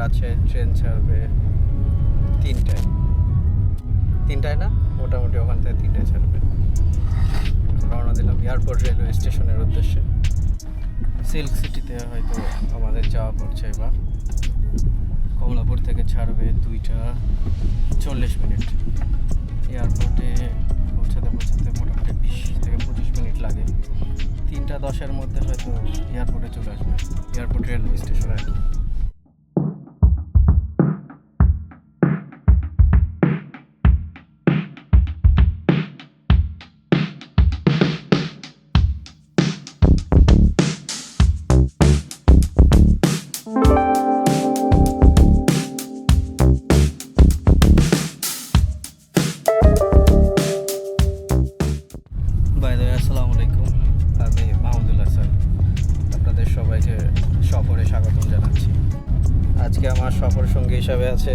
Rajshahi train ছাড়বে তিনটায়। তিনটায় না? মোটামুটি ওখান থেকে তিনটায় ছাড়বে। রওনা দিলাম এয়ারপোর্ট রেলওয়ে স্টেশনের উদ্দেশ্যে। সিল্ক সিটিতে হয়তো আমাদের যাওয়া পড়ছে এবার। কমলাপুর থেকে ছাড়বে দুইটা চল্লিশ মিনিট। এয়ারপোর্টে পৌঁছাতে পৌঁছাতে মোটামুটি বিশ থেকে পঁচিশ মিনিট লাগে। তিনটা দশের মধ্যে হয়তো এয়ারপোর্টে চলে আসবে। এয়ারপোর্ট রেলওয়ে স্টেশনে আর কি। আজকে আমার সফর সঙ্গী হিসাবে আছে।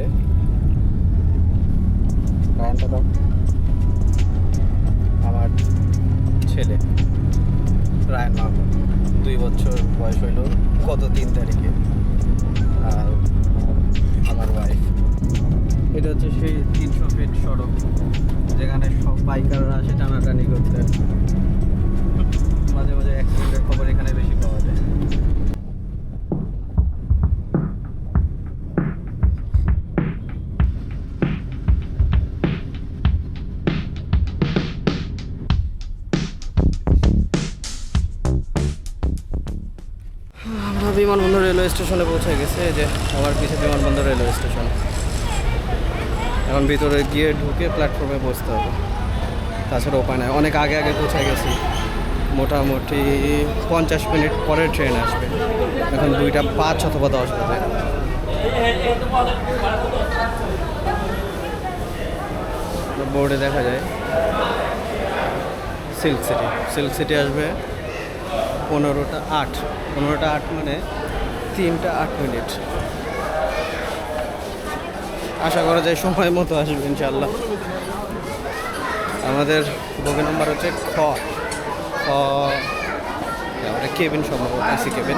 আমার ছেলে, রায়ান মাহমুদ। দুই বছর বয়স হইল গত তিন তারিখে। আর আমার ওয়াইফ এটা হচ্ছে সেই তিনশো ফিট সড়ক, যেখানে সব বাইকাররা আসে টানাটানি করতে মাঝে মাঝে অ্যাক্সিডেন্টের স্টেশনে পৌঁছে গেছে যে আমার পিছিয়ে বিমানবন্দর রেলওয়ে স্টেশন। এখন ভিতরে গিয়ে ঢুকে প্ল্যাটফর্মে বসতে হবে। তাছাড়া উপায় নাই। অনেক আগে আগে পৌঁছে গেছি। মোটামুটি পঞ্চাশ মিনিট পরে ট্রেন আসবে। এখন দুইটা পাঁচ অথবা দশ বাজে। বোর্ডে দেখা যায়। Silk city. সিল্ক সিটি আসবে পনেরোটা আট। পনেরোটা আট মানে তিনটা আট মিনিট। আশা করা যায় সময় মতো আসবে ইনশাল্লাহ আমাদের বগি নম্বর হচ্ছে খ। খ আমাদের কেবিন সম্ভবত, এসি কেবিন।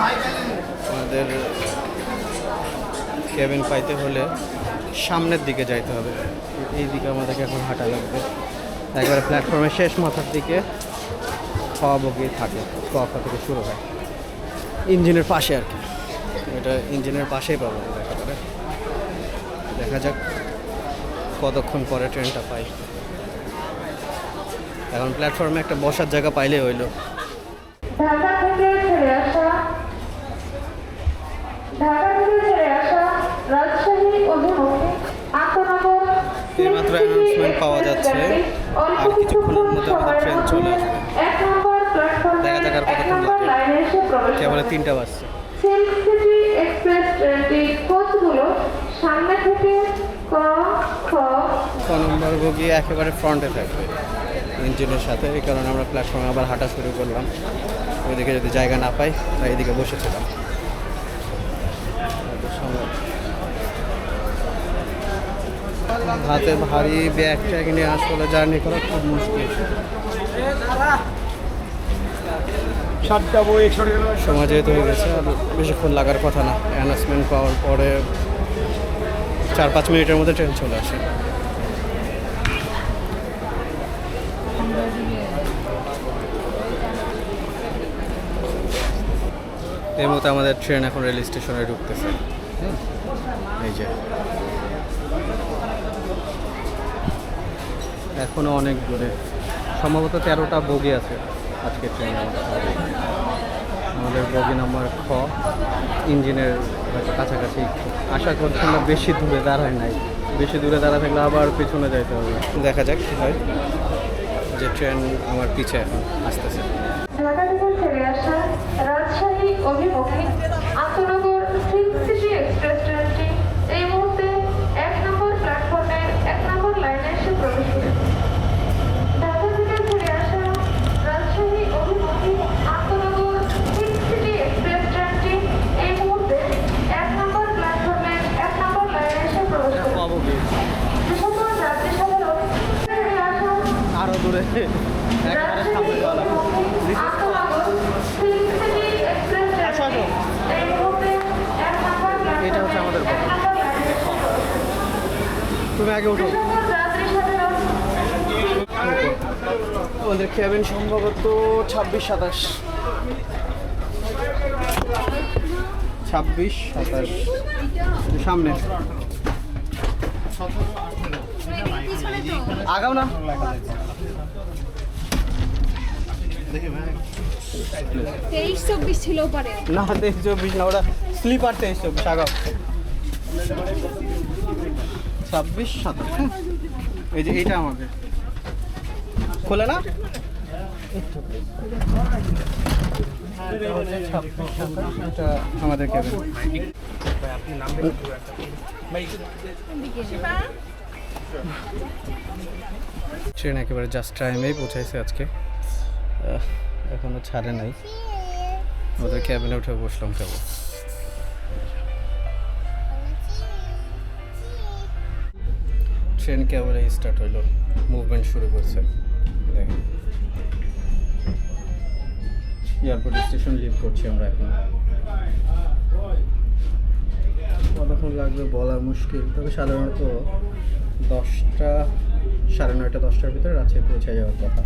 আমাদের কেবিন পাইতে হলে সামনের দিকে যাইতে হবে। এই দিকে আমাদেরকে এখন হাঁটা লাগবে। একবারে প্ল্যাটফর্মের শেষ মাথার দিকে খ বগি থাকে ক খ থেকে শুরু হয়। ইঞ্জিনের পাশে আর কি। এটা ইঞ্জিনের পাশেই পাবো একেবারে দেখা যাক কতক্ষণ পরে ট্রেনটা পাই এখন প্ল্যাটফর্মে একটা বসার জায়গা পাইলে হইল ঢাকা থেকে ছেড়ে আসা ঢাকা থেকে ছেড়ে আসা রাজশাহী অভিমুখে আন্তনগর এইমাত্র announcement পাওয়া যাচ্ছে। আর কিছুক্ষণের কিছুক্ষণ মধ্যে আমাদের ট্রেন চলে আসবে। এক নম্বর প্ল্যাটফর্মে দেখা যাক আর কতক্ষণ লাগে। কেবল তিনটা বাজছে এক্সপ্রেস নম্বর বগি একেবারে ফ্রন্টে থাকবে। ইঞ্জিনের সাথে, এই কারণে আমরা প্ল্যাটফর্মে আবার হাঁটা শুরু করলাম। ওইদিকে যদি জায়গা না পাই, তাই এদিকে বসেছিলাম হাতে ভারী ব্যাগ ট্যাগ নিয়ে আসলে জার্নি করা খুব মুশকিল। সময় যেহেতু হয়ে গেছে, আর বেশিক্ষণ লাগার কথা না। অ্যানাউন্সমেন্ট পাওয়ার পরে চার পাঁচ মিনিটের মধ্যে ট্রেন চলে আসে। এই মতো আমাদের ট্রেন এখন রেল স্টেশনে ঢুকতেছে। এই যে। এখনও অনেক দূরে। সম্ভবত তেরোটা বগি আছে। আজকে ট্রেনে আমাদের বগি নাম্বার খ ইঞ্জিনের হয়তো কাছাকাছি আশা করছি না বেশি দূরে দাঁড়ায় নাই। বেশি দূরে দাঁড়া থাকলে আবার পিছনে যাইতে হবে। দেখা যাক কী হয়। যে ট্রেন আমার পিছে এখন আসতেছে। ঢাকা থেকে ছেড়ে আসা রাজশাহী অভিমুখে আন্তনগর সিল্ক এক্সপ্রেস ট্রেনটি এই মুহূর্তে এক নম্বর প্ল্যাটফর্মের এক নম্বর লাইনে এসে প্রবেশ করেছে ঢাকা থেকে ছেড়ে আসা রাজশাহী অভিমুখে আন্তনগর সিল্ক সিটি এক্সপ্রেস ট্রেনটি এই মুহূর্তে এক নম্বর প্ল্যাটফর্মের এক নম্বর লাইনে এসে প্রবেশ করেছে পাবো কি যে সকল যাত্রী সাধারণ ছেড়ে আসা একেবারে নাম্বার এটা হচ্ছে আমাদের তুমি আগে উঠো। আমাদের ক্যাবিন সম্ভবত ছাব্বিশ সাতাশ। ছাব্বিশ সাতাশ। সামনে। আগাও না। তেইশ চব্বিশ ছিল পারে না তেইশ চব্বিশ না ওরা স্লিপার তেইশ চব্বিশ আগাও। ছাব্বিশ সাতাশ হ্যাঁ। এই যে এইটা আমাকে। খোলে না? আমাদের ট্রেন একেবারে জাস্ট টাইমেই পৌঁছাইছে আজকে। এখনও ছাড়ে নাই। ওদের ক্যাবিনে উঠে বসলাম কেবল ট্রেন কেবল স্টার্ট হইল। মুভমেন্ট শুরু করছে। এয়ারপোর্ট স্টেশন লিভ করছি আমরা এখন। কতক্ষণ লাগবে বলা মুশকিল। তবে সাধারণত দশটা, সাড়ে নয়টা, দশটার ভিতরে রাঁচি পৌঁছে যাওয়ার কথা।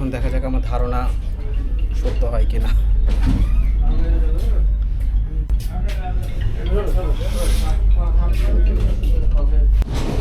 এখন দেখা যাক আমার ধারণা সত্য হয় কিনা। বাংলাদেশের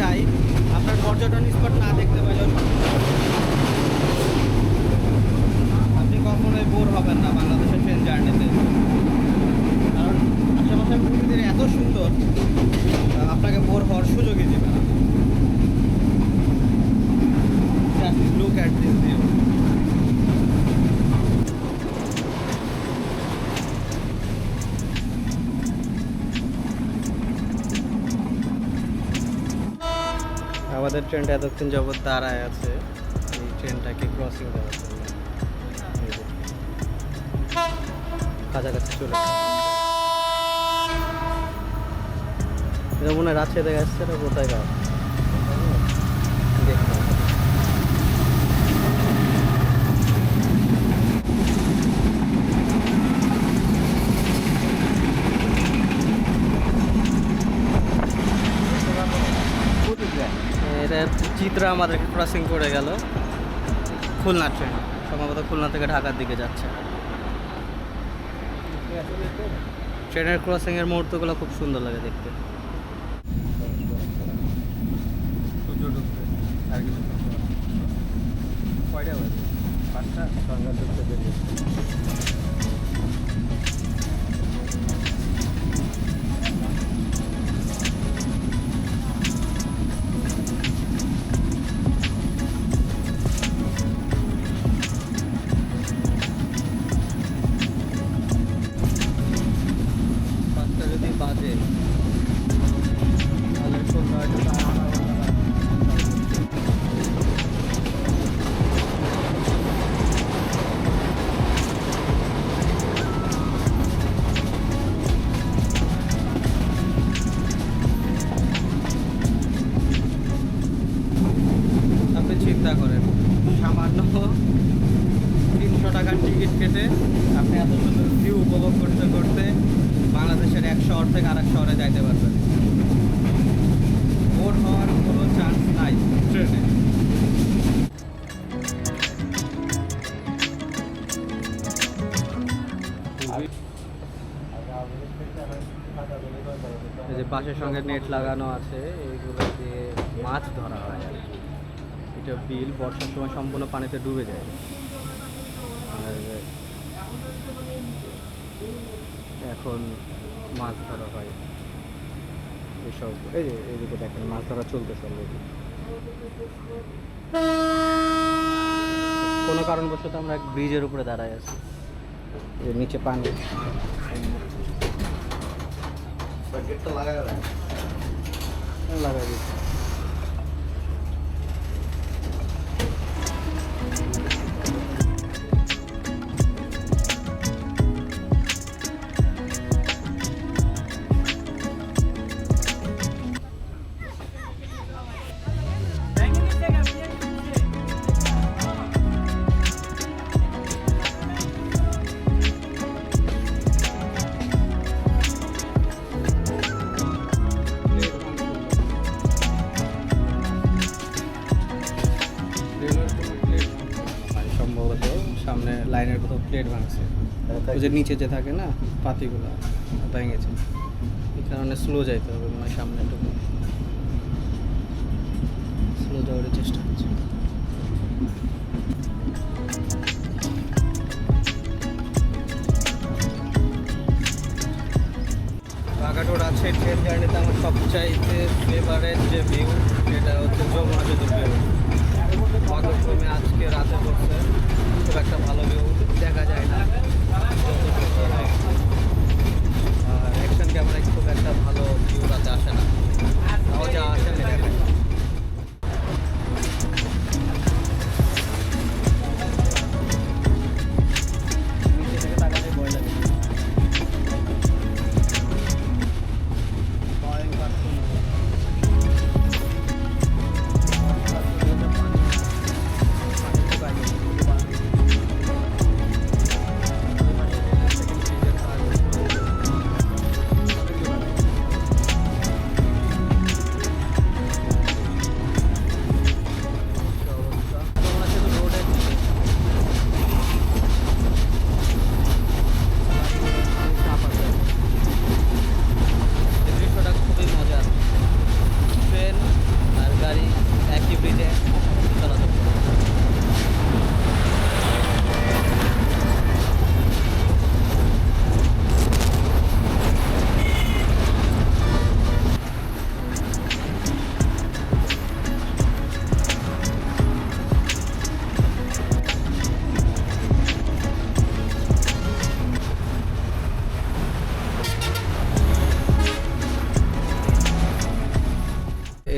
যায়, আপনার পর্যটন স্পট না দেখতে পাইলেও আপনি কখনোই বোর হবেন না বাংলাদেশের ট্রেন জার্নিতে। কারণ আশেপাশের প্রকৃতির এত সুন্দর আপনাকে বোর হওয়ার সুযোগই দেবে আমাদের ট্রেনটা এতক্ষণ যাবৎ দাঁড়ায় আছে। এই ট্রেনটাকে ক্রসিং দেওয়ার জন্য কাছাকাছি চলে। এটা মনে হয় রাজশাহী কোথায় গাছ দেখতে হবে। এটা চিত্রা আমাদেরকে ক্রসিং করে গেল। খুলনা ট্রেন সম্ভবত খুলনা থেকে ঢাকার দিকে যাচ্ছে। ট্রেনের ক্রসিংয়ের মুহূর্তগুলো খুব সুন্দর লাগে দেখতে। কয়টা বাজে? পাঁচটা থেকে আরেক শহরে যাইতে পারবেন। বোর হওয়ার কোনো চান্স নাই ট্রেনে এই যে পাশের সঙ্গে নেট লাগানো আছে, এইগুলো দিয়ে মাছ ধরা হয় এটা বিল বর্ষার সময় সম্পূর্ণ পানিতে ডুবে যায়। আর এখন মাছ ধরা হয়। এসব এই যে এদিকে দেখেন মাছ ধরা চলতে অলরেডি কোনো কারণবশত আমরা এক ব্রিজের উপরে দাঁড়ায় আছি। যে নিচে পানি। লাগাই দিচ্ছি। প্লেট ভাঙছে। ওই যে নিচে যে থাকে না পাতিগুলো ভেঙেছে। এই কারণে স্লো যাইতে হবে মনে হয় সামনে একটু। স্লো যাওয়ার চেষ্টা হচ্ছে। বাগাটোর আছে ট্রেন জার্নিতে আমার সবচাইতে ফেভারেট যে ভিউ সেটা হচ্ছে যমুনা সেতু ভিউ ভাগ্যক্রমে আজকে রাতে পড়ছে। খুব একটা ভালো ভিউ দেখা যায় না। আর অ্যাকশন ক্যামেরায় খুব একটা ভালো ভিউ রাতে আসে না। তাও যা আসে দেখা দেখাই।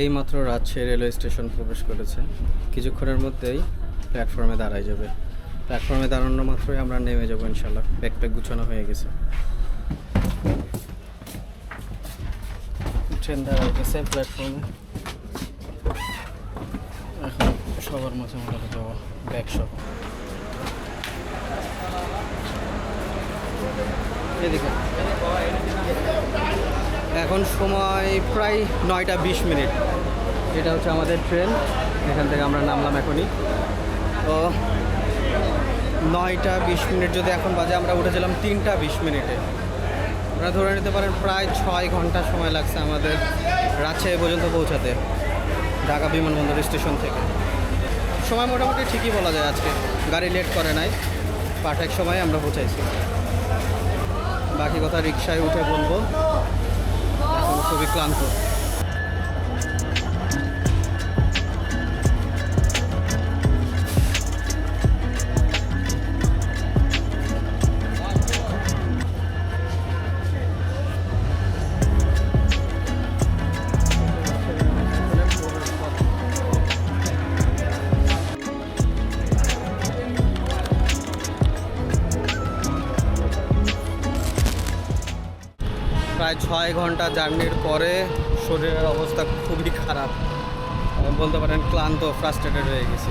এইমাত্র রাজশাহী রেলওয়ে স্টেশন প্রবেশ করেছে। কিছুক্ষণের মধ্যেই প্ল্যাটফর্মে দাঁড়ায় যাবে। প্ল্যাটফর্মে দাঁড়ানো মাত্রই আমরা নেমে যাব ইনশাল্লাহ ব্যাকপ্যাক গুছানো হয়ে গেছে। ট্রেন দাঁড়ায় গেছে প্ল্যাটফর্মে। এখন সবার মাঝে মোটামুটি যাব, ব্যাগ সহ। এদিকে। এখন সময় প্রায় নয়টা বিশ মিনিট। এটা হচ্ছে আমাদের ট্রেন, এখান থেকে আমরা নামলাম এখনই। তো নয়টা বিশ মিনিট যদি এখন বাজে, আমরা উঠেছিলাম তিনটা বিশ মিনিটে। আপনারা ধরে নিতে পারেন প্রায় ছয় ঘণ্টা সময় লাগছে আমাদের রাজশাহী পর্যন্ত পৌঁছাতে, ঢাকা বিমানবন্দর স্টেশন থেকে। সময় মোটামুটি ঠিকই বলা যায় আজকে, গাড়ি লেট করে নাই পারফেক্ট সময় আমরা পৌঁছাইছি। বাকি কথা রিক্সায় উঠে বলব। খুবই ক্লান্ত প্রায় ছয় ঘণ্টা জার্নির পরে শরীরের অবস্থা খুবই খারাপ। বলতে পারেন ক্লান্ত ফ্রাস্ট্রেটেড হয়ে গেছি।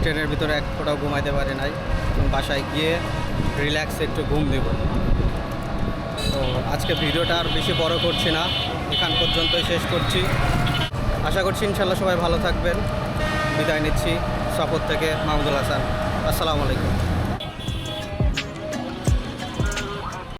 ট্রেনের ভিতরে এক ফোটাও ঘুমাইতে পারি নাই। বাসায় গিয়ে রিল্যাক্স একটু ঘুম দেব তো আজকে ভিডিওটা আর বেশি বড় করছি না। এখান পর্যন্তই শেষ করছি। আশা করছি ইনশাল্লাহ সবাই ভালো থাকবেন। বিদায় নিচ্ছি সফর থেকে মাহমুদুল হাসান। আসসালামু আলাইকুম।